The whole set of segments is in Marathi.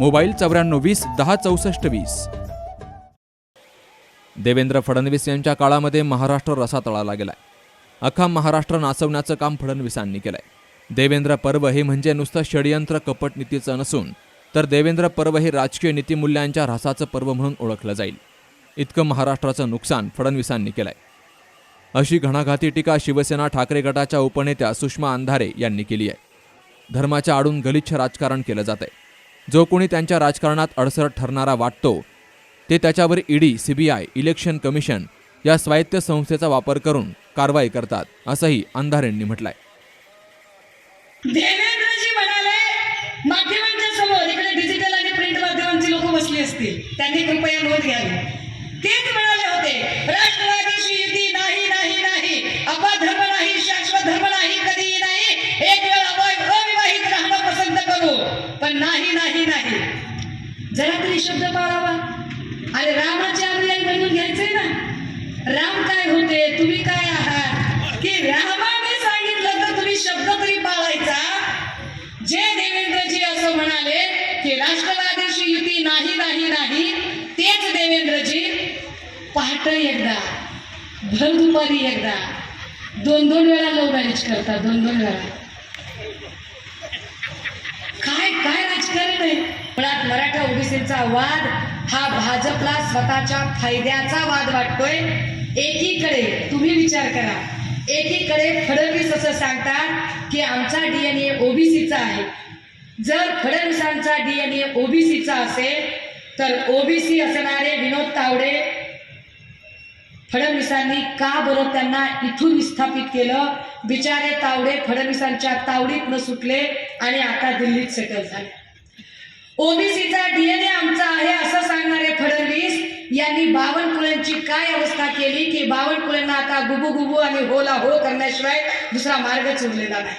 मोबाईल चौऱ्याण्णव वीस दहा चौसष्ट वीस. देवेंद्र फडणवीस यांच्या काळामध्ये महाराष्ट्र रसातळाला गेलाय. अख्खा महाराष्ट्र नाचवण्याचं काम फडणवीसांनी केलंय. देवेंद्र पर्व हे म्हणजे नुसतं षडयंत्र कपट नीतीचं नसून तर देवेंद्र पर्व हे राजकीय नीतिमूल्यांच्या ऱ्हासाचं पर्व म्हणून ओळखलं जाईल. इतकं महाराष्ट्राचं नुकसान फडणवीसांनी केलंय. अशी घणाघाती टीका शिवसेना ठाकरे गटाच्या उपनेत्या सुषमा अंधारे यांनी केली आहे धर्माच्या आडून गलिच्छ राजकारण केलं जात आहे जो कोणी त्यांच्या राजकारणात अडसर ठरणारा वाटतो ते त्याच्यावर ईडी सीबीआय इलेक्शन कमिशन या स्वायत्त संस्थेचा वापर करून कारवाई करतात असंही अंधारेंनी म्हटलंय. माध्यमांच्या समोर इकडे डिजिटल आणि प्रिंट माध्यमांची लोक बसली असतील त्यांनी कृपया नोंद घ्यावी. तेच म्हणाले होते राष्ट्रवादीशी युती नाही नाही नाही अपधर्म नाही शाश्वत धर्म नाही पण नाही नाही नाही. जरा तरी शब्द पाळावा. अरे रामाचे अनुयायी बनवून घ्यायचे ना. राम काय होते तुम्ही काय आहात? की रामाने सांगितलं तर तुम्ही शब्द तरी पाळायचा? जे देवेंद्रजी असं म्हणाले की राष्ट्रवादीशी युती नाही नाही नाही तेच देवेंद्रजी. पहाट एकदा भर दुपारी एकदा. दोन दोन वेळा लव्ह मॅरेज करतात दोन दोन वेळा. काय काय राजकारण आहे? मुळात मराठा ओबीसीचा वाद हा भाजपला स्वतःच्या फायद्याचा वाद वाटतोय. एकीकडे तुम्ही विचार करा. एकीकडे फडणवीस असं सांगतात की आमचा डीएनए ओबीसीचा आहे. जर फडणवीसांचा डीएनए ओबीसीचा असेल तर ओबीसी असणारे विनोद तावडे फडणवीसांनी का बरं त्यांना इथून विस्थापित केलं? बिचारे तावडे फडणवीसांच्या तावडीत न सुटले आणि आता दिल्लीत सेटल झाले. ओबीसीचा डीएनए आमचा आहे असं सांगणारे फडणवीस यांनी बावनकुळ्यांची काय अवस्था केली की बावनकुळ्यांना आता गुबू गुबू आणि होला हो करण्याशिवाय दुसरा मार्गच उरलेला नाही.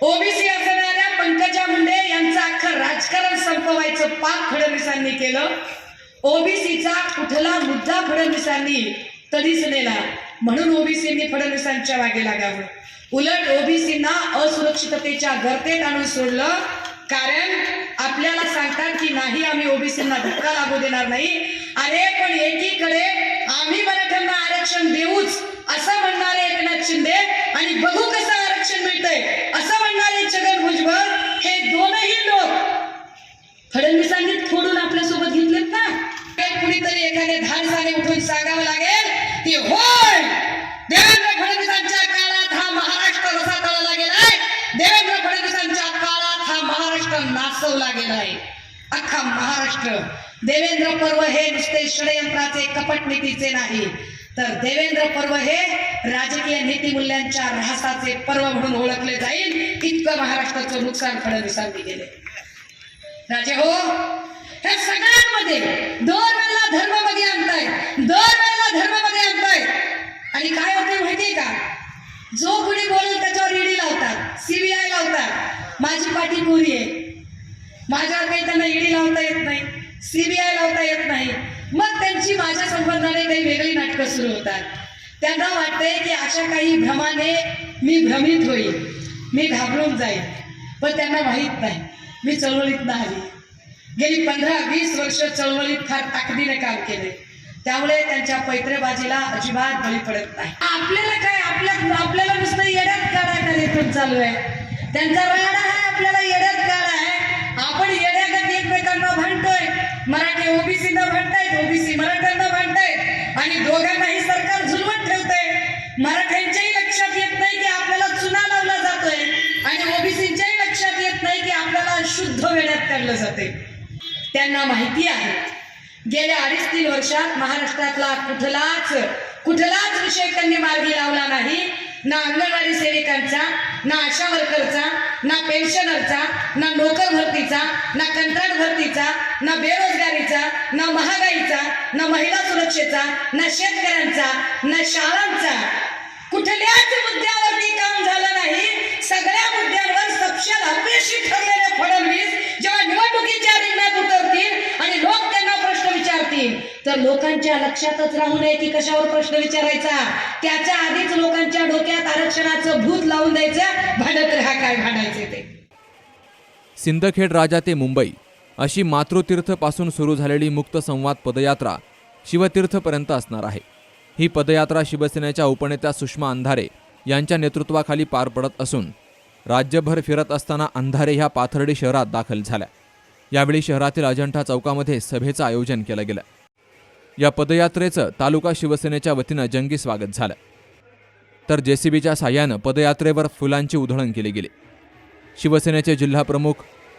ओबीसी असणाऱ्या पंकजा मुंडे यांचं अख्खं राजकारण संपवायचं पाप फडणवीसांनी केलं. ओबीसीचा कुठला मुद्दा फडणवीसांनी तरीच नेला म्हणून ओबीसींनी फडणवीसांच्या मागे लागावं. उलट ओबीसींना असुरक्षिततेच्या गर्तेत आणून सोडलं. कारण आपल्याला सांगतात की नाही आम्ही ओबीसींना धक्का लागू देणार नाही. अरे पण एकीकडे आम्ही मराठ्यांना आरक्षण देऊच असं म्हणणारे एकनाथ शिंदे. आणि बघू कसं आरक्षण मिळतंय असं म्हणणारे छगन भुजबळ. हे दोनही लोक फडणवीसांनी नाचवला गेलाय अख्खा महाराष्ट्र देवेंद्र पर्व हे नुसते षडयंत्राचे कपट नीतीचे नाही. तर देवेंद्र पर्व हे राजकीय नीतिमूल्यांच्या ऱ्हासाचे पर्व म्हणून ओळखले जाईल इतकं महाराष्ट्राचं नुकसान फडणवीसांनी गेले राजे हो ह्या सगळ्यांमध्ये दर वेळेला धर्मामध्ये आणताय दर वेळेला धर्मामध्ये आणताय. आणि काय होते माहितीये का? जो कुणी बोलेल त्याच्यावर ईडी लावतात सीबीआय लावतात. माझी पाठी पुरी आहे. माझ्यावर काही त्यांना ईडी लावता येत नाही सीबीआय लावता येत नाही. मग त्यांची माझ्या संबंधाने काही वेगळी नाटकं सुरू होतात. त्यांना वाटतंय की अशा काही भ्रमाने मी भ्रमित होईल मी घाबरून जाईल. पण त्यांना माहीत नाही मी चळवळीत आली गेली पंधरा वीस वर्ष चळवळीत फार ताकदीने काम केले. त्यामुळे त्यांच्या पैत्रेबाजीला अजिबात बळी पडत नाही. आपल्याला काय आपल्या आपल्याला नुसतं येड्यात काढा कार्यक्रम चालू आहे. त्यांचा राडा आहे आपल्याला येड्यात काढा आहे. आपण येड्यागत एकमेकांना भांडतोय. मराठी ओबीसीना भांडतायत ओबीसी मराठ्यांना भांडतायत. आणि दोघांनाही सरकार झुलवत ठेवतंय. मराठ्यांच्याही लक्षात येत नाही की आपल्याला चुना लावला जातोय. आणि ओबीसीच्याही लक्षात येत नाही की आपल्याला शुद्ध वेळात काढलं जाते त्यांना माहिती आहे. गेल्या अडीच तीन वर्षात महाराष्ट्रातला कुठलाच कुठलाच विषय त्यांनी मार्गी लावला नाही. ना अंगणवाडी सेविकांचा ना आशा वर्करचा ना पेन्शनरचा ना नोकर भरतीचा ना कंत्राट भरतीचा ना बेरोजगारीचा ना महागाईचा ना महिला सुरक्षेचा ना शेतकऱ्यांचा ना शाळांचा. कुठल्याच मुद्द्यावरती काम झालं नाही. सगळ्या मुद्द्यांवर सपशेल अपयशी ठरलेले फडणवीस जेव्हा निवडणुकीच्या रिंगणात उतर आणि लोक त्यांना प्रश्न विचारतील तर लोकांच्या लक्षातच राहू नये की कशावर प्रश्न विचारायचा. त्याच्या आधीच लोकांच्या डोक्यात आरक्षणाचं भूत लावून द्यायचं. भांडत राहा काय भांडायचे ते. सिंदखेड राजा ते मुंबई. अशी मातृतीर्थपासून सुरू झालेली मुक्त संवाद पदयात्रा शिवतीर्थपर्यंत असणार आहे. ही पदयात्रा शिवसेनेच्या उपनेत्या सुषमा अंधारे यांच्या नेतृत्वाखाली पार पडत असून राज्यभर फिरत असताना अंधारे ह्या पाथर्डी शहरात दाखल झाल्या. यावेळी शहरातील अजंठा चौकामध्ये सभेचं आयोजन केलं गेलं. या पदयात्रेचं तालुका शिवसेनेच्या वतीनं जंगी स्वागत झालं. तर जेसीबीच्या साह्यानं पदयात्रेवर फुलांची उधळण केली गेली. शिवसेनेचे जिल्हाप्रमुख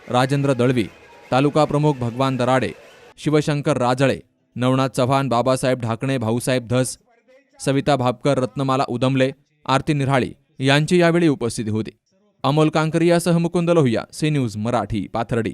राजेंद्र दळवी तालुका प्रमुख भगवान दराडे शिवशंकर राजळे नवनाथ चव्हाण बाबासाहेब ढाकणे भाऊसाहेब धस सविता भापकर रत्नमाला उदमले आरती निराळी यांची यावेळी उपस्थिती होती. अमोल कांकरियासह मुकुंद लोहिया सी न्यूज मराठी पाथर्डी.